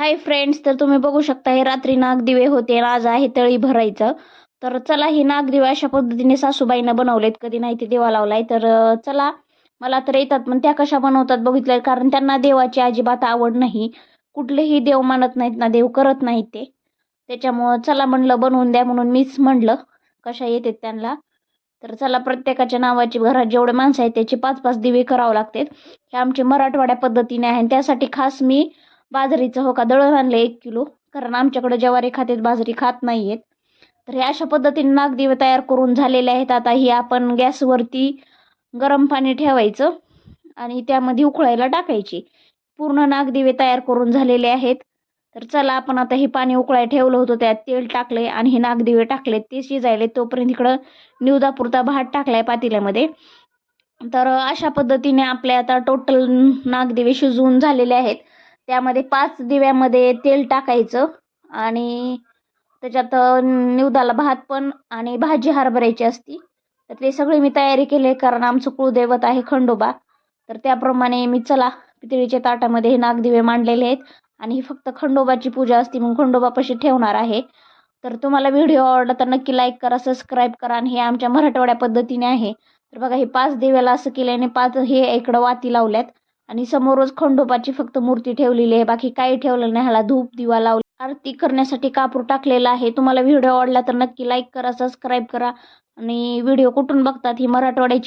Hi friends तर तुम्ही बघू शकता हे रात्री नागदिवे होते आज आहे तळी भरायचं. तर चला हे नागदिवे अशा पद्धतीने सासूबाईनं बनवलेत. कधी नाही ते देवा लावलाय. तर चला मला तर येतात पण त्या कशा बनवतात बघितलं कारण त्यांना देवाची अजिबात आवड नाही. कुठलेही देव मानत नाहीत ना देव करत नाहीत ते. त्याच्यामुळं चला म्हणलं बनवून द्या म्हणून मीच म्हणलं कशा येतात त्यांना. तर चला प्रत्येकाच्या नावाची घरात जेवढे माणसं आहेत त्याचे पाच पाच दिवे करावं लागतात. हे आमचे मराठवाड्या पद्धतीने आहे आणि त्यासाठी खास मी बाजरीचं हो का? दळण आणलं एक किलो. कारण आमच्याकडे ज्वारी खातेत बाजरी खात नाही आहेत तर हे अशा पद्धतीने नागदिवे तयार करून झालेले आहेत. आता ही आपण गॅसवरती गरम पाणी ठेवायचं आणि त्यामध्ये उकळायला टाकायची. पूर्ण नागदिवे तयार करून झालेले आहेत. तर चला आपण आता हे पाणी उकळायला ठेवलं होतं त्यात तेल टाकले आणि हे नागदिवे टाकले ते शिजायले तोपर्यंत इकडं निवदापुरता भात टाकलाय पातेल्यामध्ये. तर अशा पद्धतीने आपले आता टोटल नागदिवे शिजवून झालेले आहेत. त्यामध्ये पाच दिव्यामध्ये तेल टाकायचं आणि त्याच्यात निवदाला भात पण आणि भाजी हरभऱ्याची असती. तर ते सगळे मी तयारी केली कारण आमचं कुळदैवत आहे खंडोबा. तर त्याप्रमाणे मी चला पितळीच्या ताटामध्ये हे नागदिवे मांडलेले आहेत आणि ही फक्त खंडोबाची पूजा असते मग खंडोबापाशी ठेवणार आहे. तर तुम्हाला व्हिडिओ आवडला तर नक्की लाईक करा सबस्क्राईब करा आणि हे आमच्या मराठवाड्या पद्धतीने आहे. तर बघा हे पाच दिव्याला असं केल्याने पाच हे इकडं वाती लावल्यात. आणि समोरच खंडोबाची फक्त मूर्ती ठेवलेली आहे. बाकी काही ठेवलेलं नाही. ह्याला धूप दिवा लावला. आरती करण्यासाठी कापूर टाकलेला आहे. तुम्हाला व्हिडिओ आवडला तर नक्की लाईक करा सबस्क्राईब करा. आणि व्हिडिओ कुठून बघतात ही मराठवाड्याची